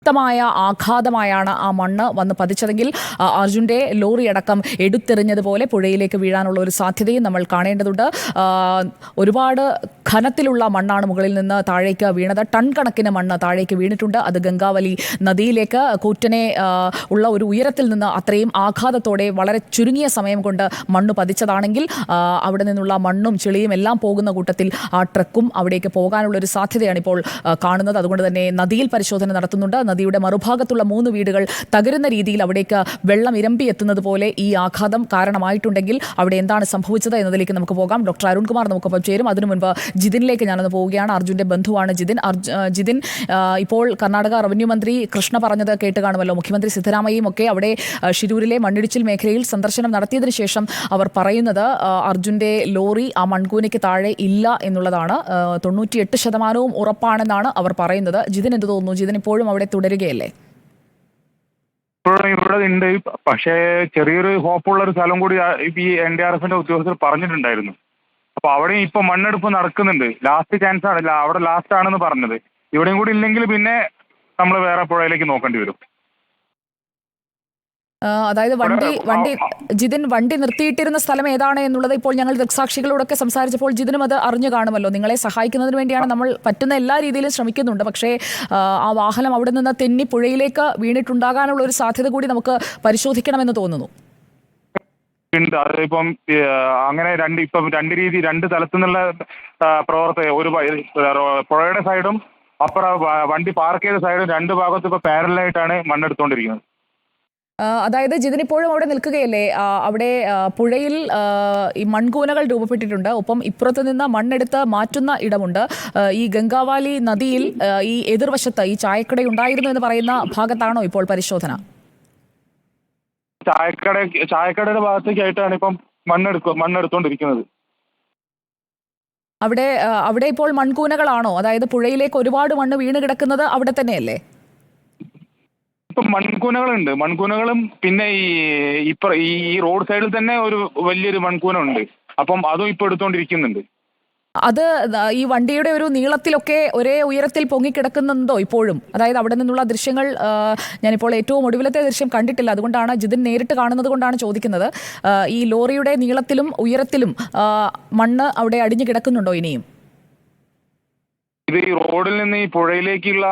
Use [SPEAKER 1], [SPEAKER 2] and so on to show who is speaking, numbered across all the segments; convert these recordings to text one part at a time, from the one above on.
[SPEAKER 1] ശക്തമായ ആഘാതമായാണ് ആ മണ്ണ് വന്ന് പതിച്ചതെങ്കിൽ അർജുന്റെ അർജുന്റെ ലോറി അടക്കം എടുത്തെറിഞ്ഞതുപോലെ പുഴയിലേക്ക് വീഴാനുള്ള ഒരു സാധ്യതയും നമ്മൾ കാണേണ്ടതുണ്ട്. ഒരുപാട് ഘനത്തിലുള്ള മണ്ണാണ് മുകളിൽ നിന്ന് താഴേക്ക് വീണത്. ടൺ കണക്കിന് മണ്ണ് താഴേക്ക് വീണിട്ടുണ്ട്. അത് ഗംഗാവലി നദിയിലേക്ക് കൂറ്റനെ ഉള്ള ഒരു ഉയരത്തിൽ നിന്ന് അത്രയും ആഘാതത്തോടെ വളരെ ചുരുങ്ങിയ സമയം കൊണ്ട് മണ്ണ് പതിച്ചതാണെങ്കിൽ അവിടെ നിന്നുള്ള മണ്ണും ചെളിയും എല്ലാം പോകുന്ന കൂട്ടത്തിൽ ആ ട്രക്കും അവിടേക്ക് പോകാനുള്ള ഒരു സാധ്യതയാണ് ഇപ്പോൾ കാണുന്നത്. അതുകൊണ്ട് തന്നെ നദിയിൽ പരിശോധന നടത്തുന്നുണ്ട്. നദിയുടെ മറുഭാഗത്തുള്ള മൂന്ന് വീടുകൾ തകരുന്ന രീതിയിൽ അവിടേക്ക് വെള്ളം ഇരമ്പി എത്തുന്നത് പോലെ ഈ ആഘാതം കാരണമായിട്ടുണ്ടെങ്കിൽ അവിടെ എന്താണ് സംഭവിച്ചത് എന്നതിലേക്ക് നമുക്ക് പോകാം. ഡോക്ടർ അരുൺകുമാർ നമുക്കൊപ്പം ചേരും. അതിനു മുൻപ് ജിതിനിലേക്ക് ഞാനൊന്ന് പോവുകയാണ്. അർജുന്റെ ബന്ധുവാണ് ജിതിൻ. അർജു ജിതിൻ ഇപ്പോൾ കർണാടക റവന്യൂ മന്ത്രി കൃഷ്ണ പറഞ്ഞത് കേട്ട് കാണുമല്ലോ മുഖ്യമന്ത്രി സിദ്ധരാമയ്യയും ഒക്കെ അവിടെ ഷിരൂരിലെ മണ്ണിടിച്ചിൽ മേഖലയിൽ സന്ദർശനം നടത്തിയതിനു ശേഷം അവർ പറയുന്നത് അർജുന്റെ ലോറി ആ മൺകൂനയ്ക്ക് താഴെ ഇല്ല എന്നുള്ളതാണ്. തൊണ്ണൂറ്റിയെട്ട് ശതമാനവും ഉറപ്പാണെന്നാണ് അവർ പറയുന്നത്. ജിതിൻ എന്ത് തോന്നുന്നു? ജിതിൻ ഇപ്പോഴും അവിടെ തുടരുകയല്ലേ?
[SPEAKER 2] ഇവിടെ ഉണ്ട്. പക്ഷേ ചെറിയൊരു ഹോപ്പുള്ള ഒരു സ്ഥലം കൂടി ഈ എൻ ഡി ആർ എഫിന്റെ ഉദ്യോഗസ്ഥർ പറഞ്ഞിട്ടുണ്ടായിരുന്നു. അപ്പൊ അവിടെ ഇപ്പൊ മണ്ണെടുപ്പ് നടക്കുന്നുണ്ട്. ലാസ്റ്റ് ചാൻസ് ആണ് അവിടെ ലാസ്റ്റ് ആണെന്ന് പറഞ്ഞത്. ഇവിടെയും കൂടി ഇല്ലെങ്കിൽ പിന്നെ നമ്മൾ വേറെ പുഴയിലേക്ക് നോക്കേണ്ടി വരും.
[SPEAKER 1] അതായത് വണ്ടി വണ്ടി ജിതിൻ വണ്ടി നിർത്തിയിട്ടിരുന്ന സ്ഥലം ഏതാണ് എന്നുള്ളത് ഇപ്പോൾ ഞങ്ങൾ ദൃക്സാക്ഷികളോടൊക്കെ സംസാരിച്ചപ്പോൾ ജിതിനും അത് അറിഞ്ഞു കാണുമല്ലോ. നിങ്ങളെ സഹായിക്കുന്നതിന് വേണ്ടിയാണ് നമ്മൾ പറ്റുന്ന എല്ലാ രീതിയിലും ശ്രമിക്കുന്നുണ്ട്. പക്ഷേ ആ, ആ വാഹനം അവിടെ നിന്ന് തെന്നി പുഴയിലേക്ക് വീണിട്ടുണ്ടാകാനുള്ള ഒരു സാധ്യത കൂടി നമുക്ക് പരിശോധിക്കണമെന്ന് തോന്നുന്നു.
[SPEAKER 2] ഉണ്ട്. അതിപ്പം അങ്ങനെ രണ്ട് ഇപ്പം രണ്ട് രീതി രണ്ട് തലത്തിൽ നിന്നുള്ള പ്രവർത്തകർ ഒരു പുഴയുടെ സൈഡും അപ്പുറം വണ്ടി പാർക്ക് ചെയ്ത സൈഡും രണ്ട് ഭാഗത്തും ഇപ്പൊ പാരലായിട്ടാണ് മണ്ണെടുത്തുകൊണ്ടിരിക്കുന്നത്
[SPEAKER 1] ആ, അതായത് ജിതിൻ ഇപ്പോഴും അവിടെ നിൽക്കുകയല്ലേ? അവിടെ പുഴയിൽ ഈ മൺകൂനകൾ രൂപപ്പെട്ടിട്ടുണ്ട്. ഒപ്പം ഇപ്പുറത്ത് നിന്ന് മണ്ണെടുത്ത് മാറ്റുന്ന ഇടമുണ്ട്. ഈ ഗംഗാവാലി നദിയിൽ ഈ എതിർവശത്ത് ഈ ചായക്കട ഉണ്ടായിരുന്നു എന്ന് പറയുന്ന ഭാഗത്താണോ ഇപ്പോൾ പരിശോധന?
[SPEAKER 2] ചായക്കട ചായക്കടയുടെ ഭാഗത്തേക്കായിട്ടാണ് ഇപ്പം മണ്ണെടുക്കുക മണ്ണെടുത്തോണ്ടിരിക്കുന്നത്.
[SPEAKER 1] അവിടെ അവിടെ ഇപ്പോൾ മൺകൂനകളാണോ? അതായത് പുഴയിലേക്ക് ഒരുപാട് മണ്ണ് വീണ് കിടക്കുന്നത് അവിടെ തന്നെയല്ലേ?
[SPEAKER 2] ഇപ്പം മൺകൂനകളുണ്ട്. മൺകൂനകളും പിന്നെ ഈ ഇപ്പ ഈ റോഡ് സൈഡിൽ തന്നെ ഒരു വലിയൊരു മൺകൂന ഉണ്ട് അപ്പം അതും ഇപ്പൊ എടുത്തോണ്ടിരിക്കുന്നുണ്ട്.
[SPEAKER 1] അത് ഈ വണ്ടിയുടെ ഒരു നീളത്തിലൊക്കെ ഒരേ ഉയരത്തിൽ പൊങ്ങിക്കിടക്കുന്നുണ്ടോ ഇപ്പോഴും? അതായത് അവിടെ നിന്നുള്ള ദൃശ്യങ്ങൾ ഞാനിപ്പോൾ ഏറ്റവും ഒടുവിലത്തെ ദൃശ്യം കണ്ടിട്ടില്ല. അതുകൊണ്ടാണ് ജിതിൻ നേരിട്ട് കാണുന്നത് കൊണ്ടാണ് ചോദിക്കുന്നത്. ഈ ലോറിയുടെ നീളത്തിലും ഉയരത്തിലും മണ്ണ് അവിടെ അടിഞ്ഞു കിടക്കുന്നുണ്ടോ ഇനിയും?
[SPEAKER 2] ഇത് ഈ റോഡിൽ നിന്ന് ഈ പുഴയിലേക്കുള്ള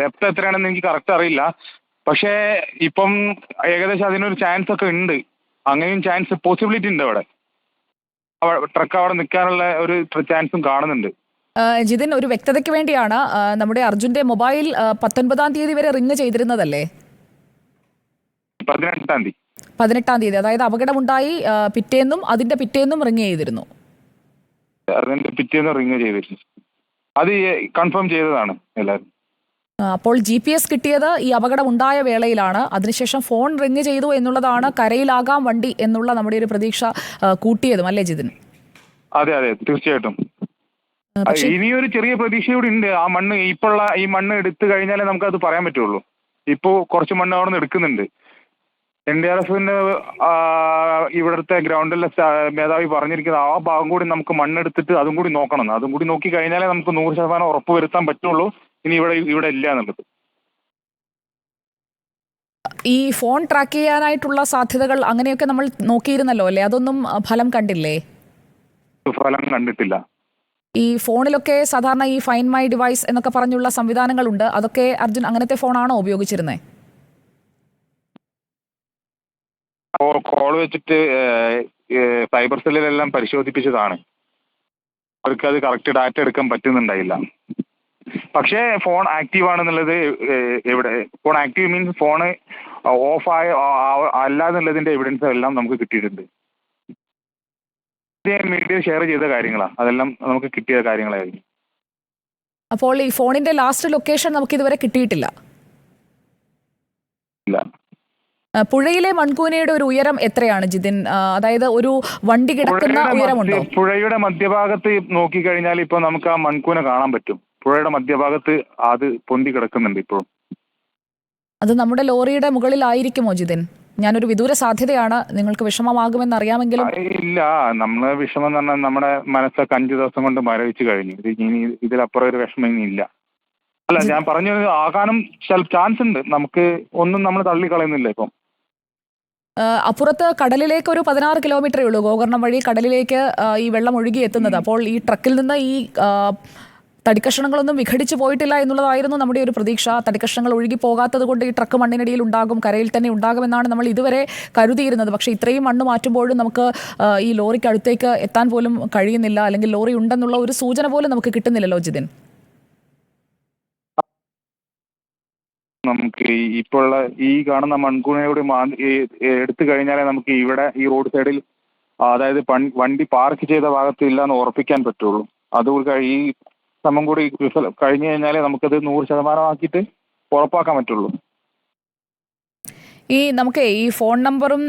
[SPEAKER 2] ഡെപ്ത് എത്രയാണെന്ന് എനിക്ക് കറക്റ്റ് അറിയില്ല. പക്ഷേ ഇപ്പം ഏകദേശം അതിനൊരു ചാൻസ് ഒക്കെ ഉണ്ട്. അങ്ങനെയും ചാൻസ് പോസിബിലിറ്റി ഉണ്ട് അവിടെ. ട്രക്ക് അവിടെ നിൽക്കാനുള്ള ഒരു ചാൻസും കാണുന്നുണ്ട്.
[SPEAKER 1] ജിതിൻ ഒരു വ്യക്തതയ്ക്ക് വേണ്ടിയാണ് നമ്മുടെ അർജുന്റെ മൊബൈൽ പത്തൊൻപതാം തീയതി വരെ റിങ് ചെയ്തിരുന്നതല്ലേ?
[SPEAKER 2] പതിനെട്ടാം തീയതി.
[SPEAKER 1] പതിനെട്ടാം തീയതി. അതായത് അപകടമുണ്ടായി പിറ്റേന്നും അതിന്റെ പിറ്റേന്നും റിങ് ചെയ്തിരുന്നു.
[SPEAKER 2] പിറ്റേന്ന് റിങ് ചെയ്തിരുന്നു. അത് കൺഫേം ചെയ്തതാണ് എല്ലാവരും.
[SPEAKER 1] അപ്പോൾ ജി പി എസ് കിട്ടിയത് ഈ അപകടം ഉണ്ടായ വേളയിലാണ്. അതിനുശേഷം ഫോൺ റിങ് ചെയ്തു എന്നുള്ളതാണ് കരയിലാകാം വണ്ടി എന്നുള്ള നമ്മുടെ ഒരു പ്രതീക്ഷ കൂട്ടിയതും അല്ലേ ജിതിൻ?
[SPEAKER 2] അതെ അതെ തീർച്ചയായിട്ടും. ഇനിയൊരു ചെറിയ പ്രതീക്ഷ കൂടി ഉണ്ട് ആ മണ്ണ് ഇപ്പോഴുള്ള ഈ മണ്ണ് എടുത്തു കഴിഞ്ഞാലേ നമുക്ക് അത് പറയാൻ പറ്റുള്ളൂ. ഇപ്പോ കുറച്ച് മണ്ണ് അവിടെ നിന്ന് എടുക്കുന്നുണ്ട്. എൻ ഡി ആർ എഫിന്റെ ഇവിടുത്തെ ഗ്രൗണ്ടിലെ മേധാവി പറഞ്ഞിരിക്കുന്നത് ആ ഭാഗം കൂടി നമുക്ക് മണ്ണെടുത്തിട്ട് അതും കൂടി നോക്കണം. അതും കൂടി നോക്കി കഴിഞ്ഞാലേ നമുക്ക് നൂറ് ശതമാനം ഉറപ്പ് വരുത്താൻ പറ്റുള്ളൂ. ഇനി ഇവിടെ ഇവിടെ ഇല്ല എന്നുള്ളത്.
[SPEAKER 1] ഈ ഫോൺ ട്രാക്ക് ചെയ്യാനായിട്ടുള്ള സാധ്യതകൾ അങ്ങനെയൊക്കെ നമ്മൾ നോക്കിയിരുന്നല്ലോ അല്ലേ? അതൊന്നും ഫലം കണ്ടില്ലേ?
[SPEAKER 2] ഫലം കണ്ടിട്ടില്ല.
[SPEAKER 1] ഈ ഫോണിലൊക്കെ സാധാരണ ഈ ഫൈൻ മൈ ഡിവൈസ് എന്നൊക്കെ പറഞ്ഞുള്ള സംവിധാനങ്ങളുണ്ട്. അതൊക്കെ അർജുൻ അങ്ങനത്തെ ഫോണാണോ ഉപയോഗിച്ചിരുന്നത്
[SPEAKER 2] കോൾ വെച്ചിട്ട് സൈബർ സെല്ലിലെല്ലാം പരിശോധിപ്പിച്ചതാണ്. അവർക്ക് അത് കറക്റ്റ് ഡാറ്റ എടുക്കാൻ പറ്റുന്നുണ്ടായില്ല. പക്ഷേ ഫോൺ ആക്റ്റീവ് ആണെന്നുള്ളത് എവിടെ phone active means phone off ആയ അല്ല എന്നുള്ളതിന്റെ എവിഡൻസ് എല്ലാം നമുക്ക് കിട്ടിയിട്ടുണ്ട്. മീഡിയ ഷെയർ ചെയ്ത കാര്യങ്ങളാണ്. അതെല്ലാം നമുക്ക് കിട്ടിയ കാര്യങ്ങളായിരിക്കും.
[SPEAKER 1] അപ്പോൾ ഈ ഫോണിന്റെ ലാസ്റ്റ് ലൊക്കേഷൻ നമുക്ക് ഇതുവരെ കിട്ടിയിട്ടില്ല?
[SPEAKER 2] ഇല്ല.
[SPEAKER 1] പുഴയിലെ മൺകൂനയുടെ ഒരു ഉയരം എത്രയാണ് ജിതിൻ? അതായത് ഒരു വണ്ടി കിടക്കുന്ന ഉയരമുണ്ടോ?
[SPEAKER 2] പുഴയുടെ മധ്യഭാഗത്ത് നോക്കിക്കഴിഞ്ഞാൽ ഇപ്പൊ നമുക്ക് ആ മൺകൂന കാണാൻ പറ്റും. പുഴയുടെ മധ്യഭാഗത്ത് അത് പൊന്തി കിടക്കുന്നുണ്ട് ഇപ്പോഴും
[SPEAKER 1] അത് നമ്മുടെ ലോറിയുടെ മുകളിലായിരിക്കുമോ ജിതിൻ? ഞാനൊരു വിദൂര സാധ്യതയാണ്. നിങ്ങൾക്ക് വിഷമമാകുമെന്ന് അറിയാമെങ്കിലും
[SPEAKER 2] ഇല്ല. നമ്മളെ വിഷമം എന്ന് പറഞ്ഞാൽ നമ്മുടെ മനസ്സൊക്കെ അഞ്ചു ദിവസം കൊണ്ട് മരവിച്ചു കഴിഞ്ഞു. ഇനി ഇതിലപ്പുറം ഒരു വിഷമം ഇനി ഇല്ല. അല്ല ഞാൻ പറഞ്ഞു ആകാനും ചാൻസ് ഉണ്ട്. നമുക്ക് ഒന്നും നമ്മൾ തള്ളിക്കളയുന്നില്ല ഇപ്പം.
[SPEAKER 1] അപ്പുറത്ത് കടലിലേക്ക് ഒരു പതിനാറ് കിലോമീറ്ററേ ഉള്ളൂ. ഗോകർണം വഴി കടലിലേക്ക് ഈ വെള്ളം ഒഴുകി എത്തുന്നത്. അപ്പോൾ ഈ ട്രക്കിൽ നിന്ന് ഈ തടിക്കഷണങ്ങളൊന്നും വിഘടിച്ച് പോയിട്ടില്ല എന്നുള്ളതായിരുന്നു നമ്മുടെ ഒരു പ്രതീക്ഷ. തടിക്കഷ്ണങ്ങൾ ഒഴുകി പോകാത്തത് കൊണ്ട് ഈ ട്രക്ക് മണ്ണിനടിയിൽ ഉണ്ടാകും കരയിൽ തന്നെ ഉണ്ടാകുമെന്നാണ് നമ്മൾ ഇതുവരെ കരുതിയിരുന്നത്. പക്ഷേ ഇത്രയും മണ്ണ് മാറ്റുമ്പോഴും നമുക്ക് ഈ ലോറിക്ക് അടുത്തേക്ക് എത്താൻ പോലും കഴിയുന്നില്ല. അല്ലെങ്കിൽ ലോറി ഉണ്ടെന്നുള്ള ഒരു സൂചന പോലും നമുക്ക് കിട്ടുന്നില്ലല്ലോ ജിതിൻ.
[SPEAKER 2] നമുക്ക് ഈ ഇപ്പോഴുള്ള ഈ കാണുന്ന മൺകൂണയോട് എടുത്തു കഴിഞ്ഞാലേ നമുക്ക് ഇവിടെ ഈ റോഡ് സൈഡിൽ അതായത് വണ്ടി പാർക്ക് ചെയ്ത ഭാഗത്ത് ഇല്ല എന്ന് ഉറപ്പിക്കാൻ പറ്റുള്ളൂ. അതുകൊണ്ട് ഈ സമയം കൂടി കഴിഞ്ഞു കഴിഞ്ഞാലേ നമുക്കത് നൂറ് ശതമാനമാക്കിയിട്ട് ഉറപ്പാക്കാൻ പറ്റുള്ളൂ.
[SPEAKER 1] ഈ നമുക്ക് ഈ ഫോൺ നമ്പറും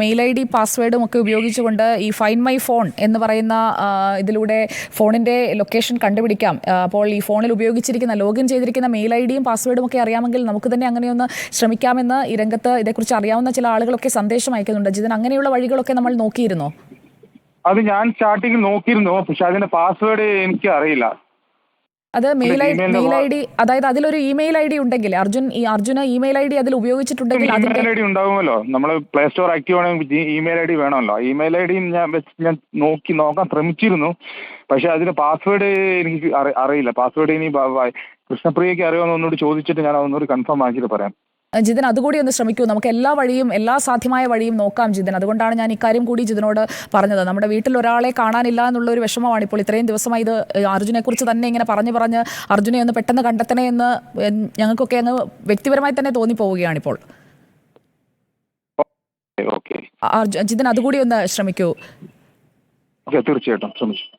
[SPEAKER 1] മെയിൽ ഐ ഡി പാസ്വേഡും ഒക്കെ ഉപയോഗിച്ചുകൊണ്ട് ഈ ഫൈൻ മൈ ഫോൺ എന്ന് പറയുന്ന ഇതിലൂടെ ഫോണിന്റെ ലൊക്കേഷൻ കണ്ടുപിടിക്കാം. അപ്പോൾ ഈ ഫോണിൽ ഉപയോഗിച്ചിരിക്കുന്ന ലോഗിൻ ചെയ്തിരിക്കുന്ന മെയിൽ ഐ ഡിയും പാസ്വേഡും ഒക്കെ അറിയാമെങ്കിൽ നമുക്ക് തന്നെ അങ്ങനെയൊന്ന് ശ്രമിക്കാമെന്ന് ഈ രംഗത്ത് ഇതേക്കുറിച്ച് അറിയാവുന്ന ചില ആളുകളൊക്കെ സന്ദേശം അയക്കുന്നുണ്ട്. ജിതൻ അങ്ങനെയുള്ള വഴികളൊക്കെ നമ്മൾ നോക്കിയിരുന്നോ?
[SPEAKER 2] അത് ഞാൻ സ്റ്റാർട്ടിങ് നോക്കിയിരുന്നു. പക്ഷെ അതിന്റെ പാസ്വേഡ് എനിക്ക് അറിയില്ല
[SPEAKER 1] അത് mail I
[SPEAKER 2] D
[SPEAKER 1] mail I D അതായത് അതിലൊരു ഇമെയിൽ ഐ ഡി ഉണ്ടെങ്കിൽ അർജുൻ ഈ അർജുന ഇമെയിൽ ഐ ഡി അതിൽ ഉപയോഗിച്ചിട്ടുണ്ടെങ്കിൽ
[SPEAKER 2] ഇമെയിൽ ഐ ഡി ഉണ്ടാവുമല്ലോ. നമ്മൾ പ്ലേ സ്റ്റോർ ആക്റ്റീവ് ആണെങ്കിൽ ഇമെയിൽ ഐ ഡി വേണമല്ലോ. ഇമെയിൽ ഐ ഡി ഞാൻ ഞാൻ നോക്കി നോക്കാൻ ശ്രമിച്ചിരുന്നു. പക്ഷെ അതിന് പാസ്വേഡ് എനിക്ക് അറിയില്ല. പാസ്വേഡ് ഇനി കൃഷ്ണപ്രിയക്ക് അറിയാമെന്ന് ഒന്നുകൂടി ചോദിച്ചിട്ട് ഞാൻ അതൊന്നുകൂടി കൺഫേം ആക്കിയിട്ട് പറയാം.
[SPEAKER 1] ജിതൻ അതുകൂടി ഒന്ന് ശ്രമിക്കൂ. നമുക്ക് എല്ലാ വഴിയും എല്ലാ സാധ്യമായ വഴിയും നോക്കാം ജിതൻ. അതുകൊണ്ടാണ് ഞാൻ ഇക്കാര്യം കൂടി ജിതനോട് പറഞ്ഞത്. നമ്മുടെ വീട്ടിൽ ഒരാളെ കാണാനില്ല എന്നുള്ള ഒരു വിഷമമാണ് ഇപ്പോൾ ഇത്രയും ദിവസമായി ഇത് അർജുനെ കുറിച്ച് തന്നെ ഇങ്ങനെ പറഞ്ഞു പറഞ്ഞ് അർജുനെ ഒന്ന് പെട്ടെന്ന് കണ്ടെത്തണേ എന്ന് ഞങ്ങൾക്കൊക്കെ അങ്ങ് വ്യക്തിപരമായി തന്നെ
[SPEAKER 2] തോന്നിപ്പോവുകയാണ്
[SPEAKER 1] ഇപ്പോൾ. ജിതൻ അതുകൂടി ഒന്ന് ശ്രമിക്കൂ.
[SPEAKER 2] തീർച്ചയായിട്ടും ശ്രമിച്ചു.